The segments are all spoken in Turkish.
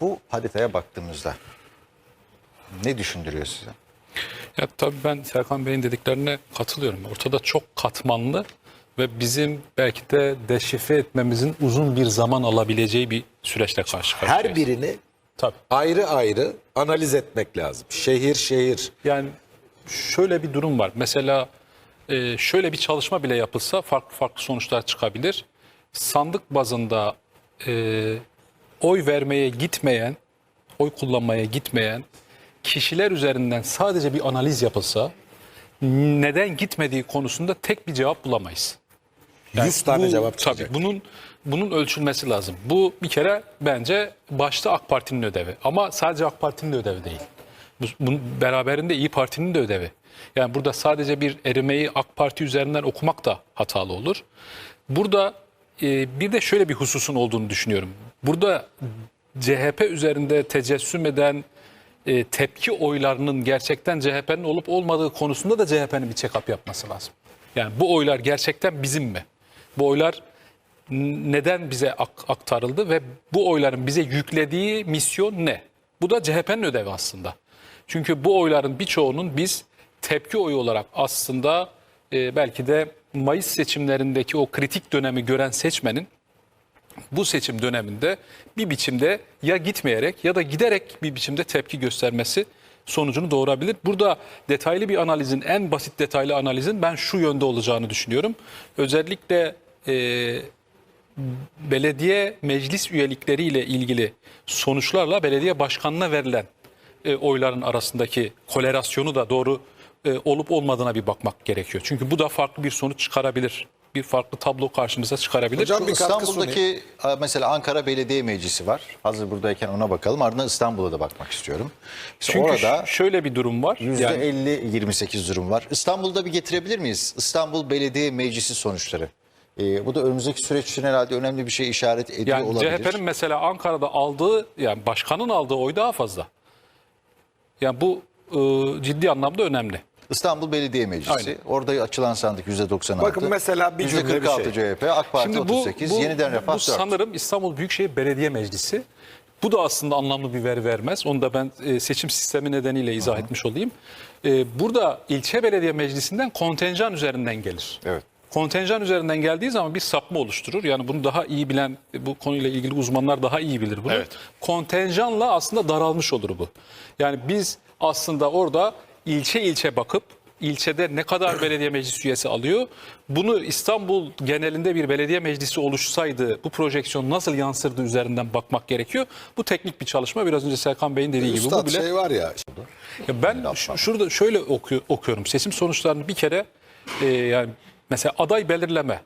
Bu haritaya baktığımızda ne düşündürüyor size? Ya tabii ben Serkan Bey'in dediklerine katılıyorum. Ortada çok katmanlı ve bizim belki de deşifre etmemizin uzun bir zaman alabileceği bir süreçle karşı karşıyayız. Her birini Tabii. ayrı ayrı analiz etmek lazım. Şehir şehir. Yani şöyle bir durum var. Mesela e, şöyle bir çalışma bile yapılsa farklı farklı sonuçlar çıkabilir. Sandık bazında e, oy vermeye gitmeyen, oy kullanmaya gitmeyen kişiler üzerinden sadece bir analiz yapılsa neden gitmediği konusunda tek bir cevap bulamayız. 100 tane bu- cevap çıkacak. Tabii bunun bunun ölçülmesi lazım. Bu bir kere bence başta AK Parti'nin ödevi. Ama sadece AK Parti'nin de ödevi değil. Bu, bunun beraberinde İyi Parti'nin de ödevi. Yani burada sadece bir erimeyi AK Parti üzerinden okumak da hatalı olur. Burada e, bir de şöyle bir hususun olduğunu düşünüyorum. Burada CHP üzerinde tecessüm eden e, tepki oylarının gerçekten CHP'nin olup olmadığı konusunda da CHP'nin bir check-up yapması lazım. Yani bu oylar gerçekten bizim mi? Bu oylar neden bize ak- aktarıldı ve bu oyların bize yüklediği misyon ne? Bu da CHP'nin ödevi aslında. Çünkü bu oyların birçoğunun biz tepki oyu olarak aslında e, belki de Mayıs seçimlerindeki o kritik dönemi gören seçmenin bu seçim döneminde bir biçimde ya gitmeyerek ya da giderek bir biçimde tepki göstermesi sonucunu doğurabilir. Burada detaylı bir analizin, en basit detaylı analizin ben şu yönde olacağını düşünüyorum. Özellikle e, belediye meclis üyelikleriyle ilgili sonuçlarla belediye başkanına verilen e, oyların arasındaki kolerasyonu da doğru e, olup olmadığına bir bakmak gerekiyor. Çünkü bu da farklı bir sonuç çıkarabilir. Bir farklı tablo karşımıza çıkarabilir. Hocam bir İstanbul'daki a, mesela Ankara Belediye Meclisi var. Hazır buradayken ona bakalım. Ardından İstanbul'a da bakmak istiyorum. İşte Çünkü orada şöyle bir durum var. Yani %50-28 durum var. İstanbul'da bir getirebilir miyiz? İstanbul Belediye Meclisi sonuçları. Ee, bu da önümüzdeki süreç için herhalde önemli bir şey işaret ediyor Yani olabilir. CHP'nin mesela Ankara'da aldığı yani başkanın aldığı oy daha fazla. Yani bu e, ciddi anlamda önemli. İstanbul Belediye Meclisi. Aynen. Orada açılan sandık %96. Bakın mesela bir cümle bir %46 şey. CHP, AK Parti Şimdi bu, 38, bu, Yeniden Refah bu 4. sanırım İstanbul Büyükşehir Belediye Meclisi. Bu da aslında anlamlı bir veri vermez. Onu da ben e, seçim sistemi nedeniyle izah etmiş olayım. E, burada ilçe belediye meclisinden kontenjan üzerinden gelir. Evet. Kontenjan üzerinden geldiği zaman bir sapma oluşturur. Yani bunu daha iyi bilen, bu konuyla ilgili uzmanlar daha iyi bilir bunu. Evet. Kontenjanla aslında daralmış olur bu. Yani biz aslında orada ilçe ilçe bakıp ilçede ne kadar belediye meclis üyesi alıyor? Bunu İstanbul genelinde bir belediye meclisi oluşsaydı bu projeksiyon nasıl yansırdı üzerinden bakmak gerekiyor. Bu teknik bir çalışma. Biraz önce Serkan Bey'in dediği gibi bu Üstad bile şey var ya. ya ben şurada şöyle oku- okuyorum. Seçim sonuçlarını bir kere e, yani mesela aday belirleme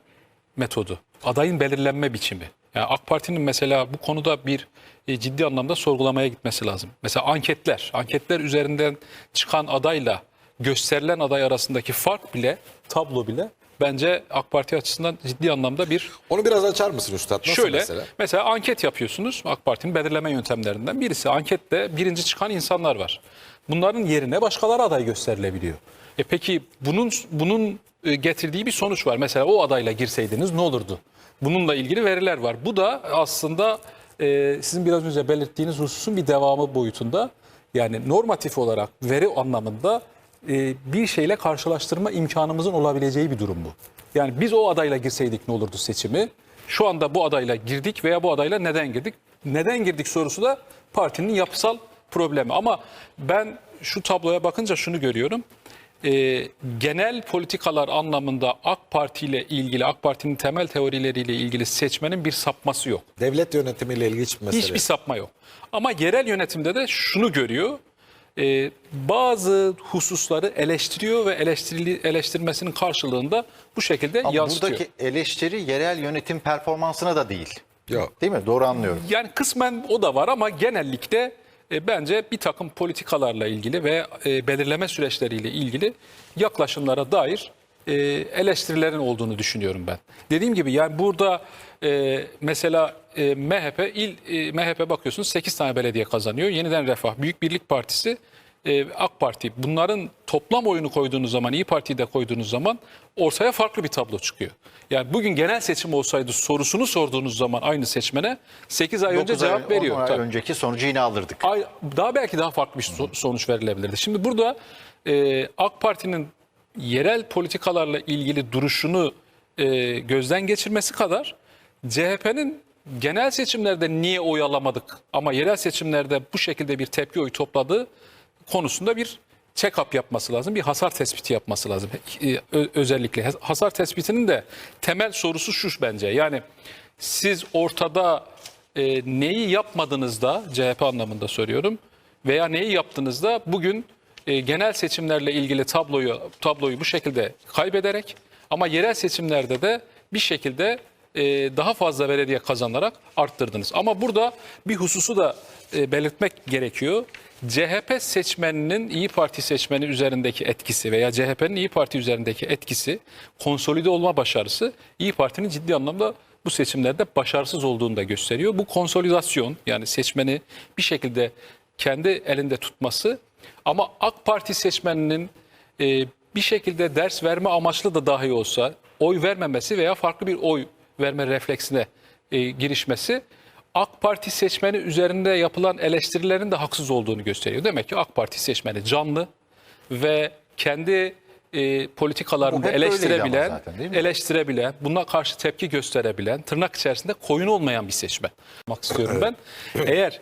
metodu, adayın belirlenme biçimi. Yani AK Parti'nin mesela bu konuda bir e, ciddi anlamda sorgulamaya gitmesi lazım. Mesela anketler, anketler üzerinden çıkan adayla gösterilen aday arasındaki fark bile, tablo bile bence AK Parti açısından ciddi anlamda bir Onu biraz açar mısın Üstad? Nasıl Şöyle mesela? mesela? anket yapıyorsunuz AK Parti'nin belirleme yöntemlerinden birisi ankette birinci çıkan insanlar var. Bunların yerine başkaları aday gösterilebiliyor. E peki bunun bunun e, getirdiği bir sonuç var. Mesela o adayla girseydiniz ne olurdu? Bununla ilgili veriler var. Bu da aslında e, sizin biraz önce belirttiğiniz hususun bir devamı boyutunda. Yani normatif olarak veri anlamında e, bir şeyle karşılaştırma imkanımızın olabileceği bir durum bu. Yani biz o adayla girseydik ne olurdu seçimi? Şu anda bu adayla girdik veya bu adayla neden girdik? Neden girdik sorusu da partinin yapısal problemi. Ama ben şu tabloya bakınca şunu görüyorum. Ee, genel politikalar anlamında AK Parti ile ilgili, AK Parti'nin temel teorileriyle ilgili seçmenin bir sapması yok. Devlet yönetimiyle ilgili hiçbir mesele. Hiçbir sapma yok. Ama yerel yönetimde de şunu görüyor. e, bazı hususları eleştiriyor ve eleştirili, eleştirmesinin karşılığında bu şekilde Ama yansıtıyor. buradaki eleştiri yerel yönetim performansına da değil. Yok. Değil mi? Doğru anlıyorum. Yani kısmen o da var ama genellikle e, bence bir takım politikalarla ilgili ve e, belirleme süreçleriyle ilgili yaklaşımlara dair e, eleştirilerin olduğunu düşünüyorum ben. Dediğim gibi yani burada mesela e, MHP il e, MHP bakıyorsunuz 8 tane belediye kazanıyor. Yeniden Refah Büyük Birlik Partisi e, AK Parti bunların toplam oyunu koyduğunuz zaman İyi Parti'yi de koyduğunuz zaman ortaya farklı bir tablo çıkıyor. Yani bugün genel seçim olsaydı sorusunu sorduğunuz zaman aynı seçmene 8 ay önce 9 ay, cevap 10 veriyor. ay Tabii. önceki sonucu yine alırdık. Ay- daha belki daha farklı bir so- sonuç verilebilirdi. Şimdi burada e, AK Parti'nin yerel politikalarla ilgili duruşunu e, gözden geçirmesi kadar CHP'nin genel seçimlerde niye oy alamadık ama yerel seçimlerde bu şekilde bir tepki oy topladığı konusunda bir check-up yapması lazım. Bir hasar tespiti yapması lazım. E, özellikle hasar tespitinin de temel sorusu şu bence. Yani siz ortada e, neyi yapmadığınızda CHP anlamında söylüyorum veya neyi yaptığınızda bugün e, genel seçimlerle ilgili tabloyu tabloyu bu şekilde kaybederek ama yerel seçimlerde de bir şekilde e, daha fazla belediye kazanarak arttırdınız. Ama burada bir hususu da e, belirtmek gerekiyor. CHP seçmeninin İyi Parti seçmeni üzerindeki etkisi veya CHP'nin İyi Parti üzerindeki etkisi, konsolide olma başarısı İyi Parti'nin ciddi anlamda bu seçimlerde başarısız olduğunu da gösteriyor. Bu konsolidasyon yani seçmeni bir şekilde kendi elinde tutması ama AK Parti seçmeninin e, bir şekilde ders verme amaçlı da dahi olsa oy vermemesi veya farklı bir oy verme refleksine e, girişmesi AK Parti seçmeni üzerinde yapılan eleştirilerin de haksız olduğunu gösteriyor. Demek ki AK Parti seçmeni canlı ve kendi e, politikalarını eleştirebilen, zaten, eleştirebilen, buna karşı tepki gösterebilen, tırnak içerisinde koyun olmayan bir seçmen olmak istiyorum ben. Eğer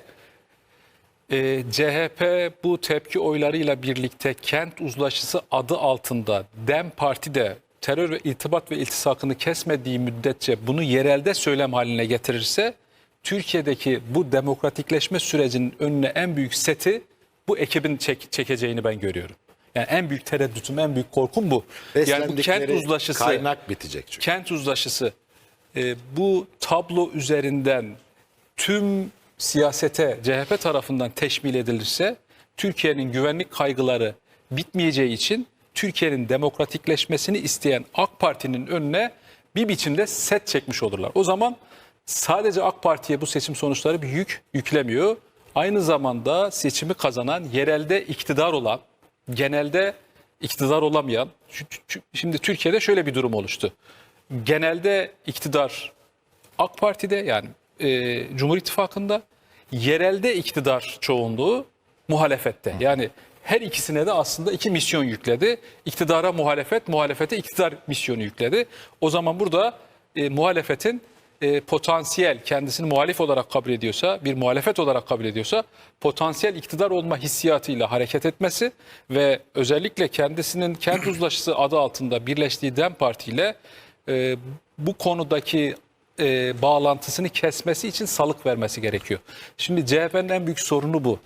e, CHP bu tepki oylarıyla birlikte kent uzlaşısı adı altında DEM Parti de terör ve irtibat ve iltisakını kesmediği müddetçe bunu yerelde söylem haline getirirse Türkiye'deki bu demokratikleşme sürecinin önüne en büyük seti bu ekibin çek- çekeceğini ben görüyorum. Yani en büyük tereddütüm, en büyük korkum bu. Yani bu kent uzlaşısı Kaynak bitecek çünkü. kent uzlaşısı e, bu tablo üzerinden tüm siyasete CHP tarafından teşmil edilirse Türkiye'nin güvenlik kaygıları bitmeyeceği için Türkiye'nin demokratikleşmesini isteyen AK Parti'nin önüne bir biçimde set çekmiş olurlar. O zaman sadece AK Parti'ye bu seçim sonuçları bir yük yüklemiyor. Aynı zamanda seçimi kazanan, yerelde iktidar olan, genelde iktidar olamayan, şimdi Türkiye'de şöyle bir durum oluştu. Genelde iktidar AK Parti'de yani e, Cumhur İttifakı'nda, yerelde iktidar çoğunluğu muhalefette. Yani her ikisine de aslında iki misyon yükledi. İktidara muhalefet, muhalefete iktidar misyonu yükledi. O zaman burada e, muhalefetin e, potansiyel kendisini muhalif olarak kabul ediyorsa, bir muhalefet olarak kabul ediyorsa potansiyel iktidar olma hissiyatıyla hareket etmesi ve özellikle kendisinin kent uzlaşısı adı altında birleştiği DEM Parti ile e, bu konudaki e, bağlantısını kesmesi için salık vermesi gerekiyor. Şimdi CHP'nin en büyük sorunu bu.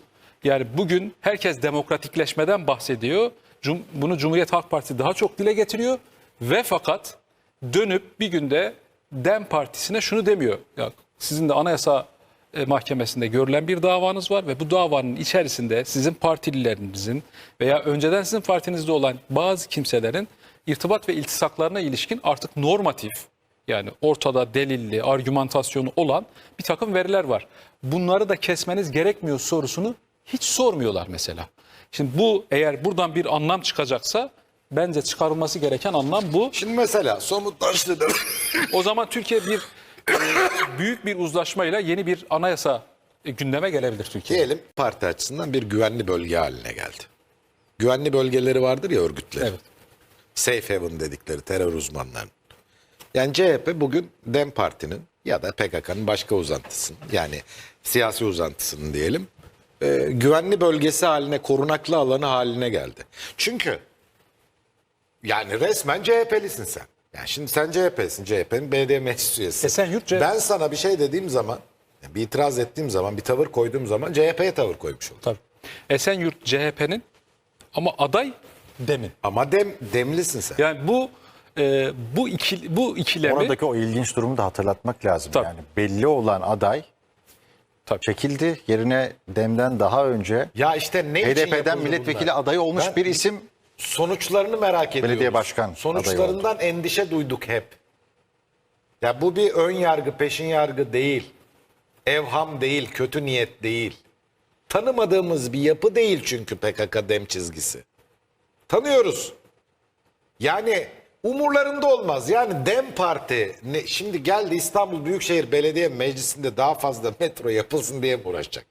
Yani bugün herkes demokratikleşmeden bahsediyor. Cum- bunu Cumhuriyet Halk Partisi daha çok dile getiriyor ve fakat dönüp bir günde DEM Partisi'ne şunu demiyor. Ya sizin de anayasa e, mahkemesinde görülen bir davanız var ve bu davanın içerisinde sizin partililerinizin veya önceden sizin partinizde olan bazı kimselerin irtibat ve iltisaklarına ilişkin artık normatif yani ortada delilli, argümantasyonu olan bir takım veriler var. Bunları da kesmeniz gerekmiyor sorusunu hiç sormuyorlar mesela. Şimdi bu eğer buradan bir anlam çıkacaksa bence çıkarılması gereken anlam bu. Şimdi mesela somutlaştırdım. O zaman Türkiye bir e, büyük bir uzlaşmayla yeni bir anayasa e, gündeme gelebilir Türkiye. Diyelim parti açısından bir güvenli bölge haline geldi. Güvenli bölgeleri vardır ya örgütleri. Evet. Safe haven dedikleri terör uzmanlarının. Yani CHP bugün DEM Parti'nin ya da PKK'nın başka uzantısının yani siyasi uzantısının diyelim e, güvenli bölgesi haline korunaklı alanı haline geldi. Çünkü yani resmen CHP'lisin sen. Yani şimdi sen CHP'sin. CHP'nin BD meclis üyesi. Esenyurt CHP. Ben sana bir şey dediğim zaman bir itiraz ettiğim zaman bir tavır koyduğum zaman CHP'ye tavır koymuş oldum. Tabii. Esenyurt CHP'nin ama aday demin. Ama dem, demlisin sen. Yani bu e, bu iki bu ikilemi Oradaki o ilginç durumu da hatırlatmak lazım. Tabii. Yani belli olan aday Tabii. çekildi. Yerine Dem'den daha önce Ya işte ne için HDP'den yapıldı milletvekili bunlar? adayı olmuş Ben- bir isim sonuçlarını merak ediyoruz. Belediye başkan Sonuçlarından endişe duyduk hep. Ya bu bir ön yargı, peşin yargı değil. Evham değil, kötü niyet değil. Tanımadığımız bir yapı değil çünkü PKK dem çizgisi. Tanıyoruz. Yani umurlarında olmaz. Yani Dem Parti ne, şimdi geldi İstanbul Büyükşehir Belediye Meclisi'nde daha fazla metro yapılsın diye mi uğraşacak?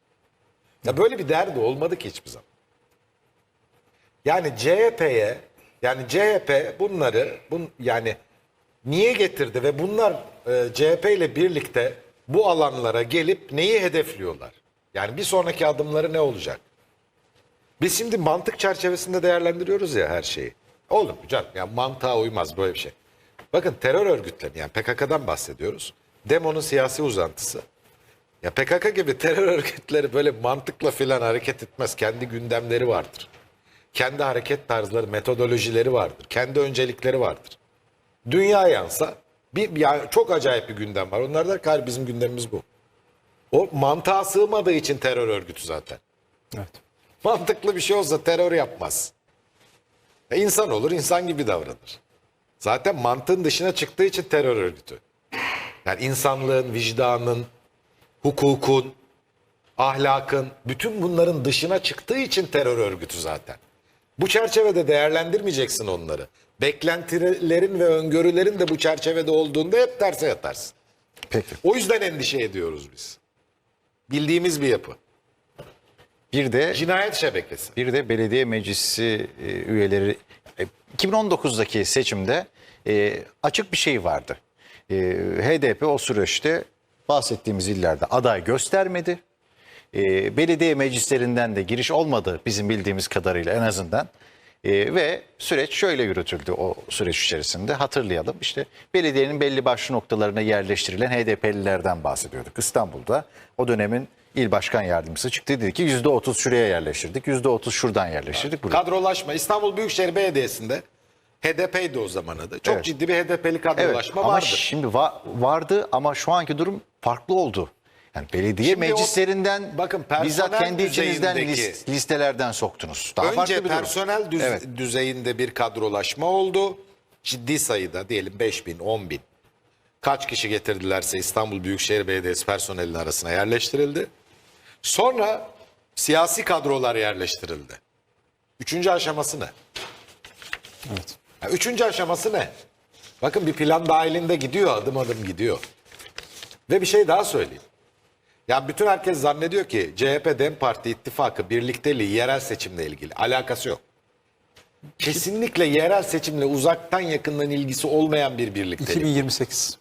Ya böyle bir derdi olmadı ki hiçbir zaman. Yani CHP'ye yani CHP bunları bun, yani niye getirdi ve bunlar e, CHP ile birlikte bu alanlara gelip neyi hedefliyorlar? Yani bir sonraki adımları ne olacak? Biz şimdi mantık çerçevesinde değerlendiriyoruz ya her şeyi. Olur mu canım? Ya mantığa uymaz böyle bir şey. Bakın terör örgütleri yani PKK'dan bahsediyoruz. Demo'nun siyasi uzantısı. Ya PKK gibi terör örgütleri böyle mantıkla filan hareket etmez. Kendi gündemleri vardır. Kendi hareket tarzları, metodolojileri vardır. Kendi öncelikleri vardır. Dünya yansa bir, ya çok acayip bir gündem var. Onlar der ki "Hayır, bizim gündemimiz bu. O mantığa sığmadığı için terör örgütü zaten. Evet. Mantıklı bir şey olsa terör yapmaz. E insan olur, insan gibi davranır. Zaten mantığın dışına çıktığı için terör örgütü. Yani insanlığın, vicdanın, hukukun, ahlakın, bütün bunların dışına çıktığı için terör örgütü zaten. Bu çerçevede değerlendirmeyeceksin onları. Beklentilerin ve öngörülerin de bu çerçevede olduğunda hep terse yatarsın. Peki. O yüzden endişe ediyoruz biz. Bildiğimiz bir yapı. Bir de Cinayet şebekesi. Bir de belediye meclisi e, üyeleri e, 2019'daki seçimde e, açık bir şey vardı. E, HDP o süreçte bahsettiğimiz illerde aday göstermedi. E, belediye meclislerinden de giriş olmadı bizim bildiğimiz kadarıyla en azından. E, ve süreç şöyle yürütüldü o süreç içerisinde hatırlayalım. İşte belediyenin belli başlı noktalarına yerleştirilen HDP'lilerden bahsediyorduk. İstanbul'da o dönemin il başkan yardımcısı çıktı dedi ki %30 şuraya yerleştirdik, %30 şuradan yerleştirdik. Buraya. Kadrolaşma. İstanbul Büyükşehir Belediyesi'nde HDP'ydi o zaman adı. Çok Evet. ciddi bir HDP'li Evet kadrolaşma ama vardı. şimdi va- vardı ama şu anki durum farklı oldu. Yani belediye Şimdi o- meclislerinden bakın personel bizzat kendi içinizden list- listelerden soktunuz. Daha Önce bir durum. personel düz- Evet. düzeyinde bir kadrolaşma oldu. Ciddi sayıda diyelim 5 bin, 10 bin. Kaç kişi getirdilerse İstanbul Büyükşehir Belediyesi personelinin arasına yerleştirildi. Sonra siyasi kadrolar yerleştirildi. Üçüncü aşaması ne? Evet. Ya üçüncü aşaması ne? Bakın bir plan dahilinde gidiyor, adım adım gidiyor. Ve bir şey daha söyleyeyim. Ya bütün herkes zannediyor ki CHP Dem Parti ittifakı birlikteliği yerel seçimle ilgili alakası yok. Kesinlikle yerel seçimle uzaktan yakından ilgisi olmayan bir birliktelik. 2028.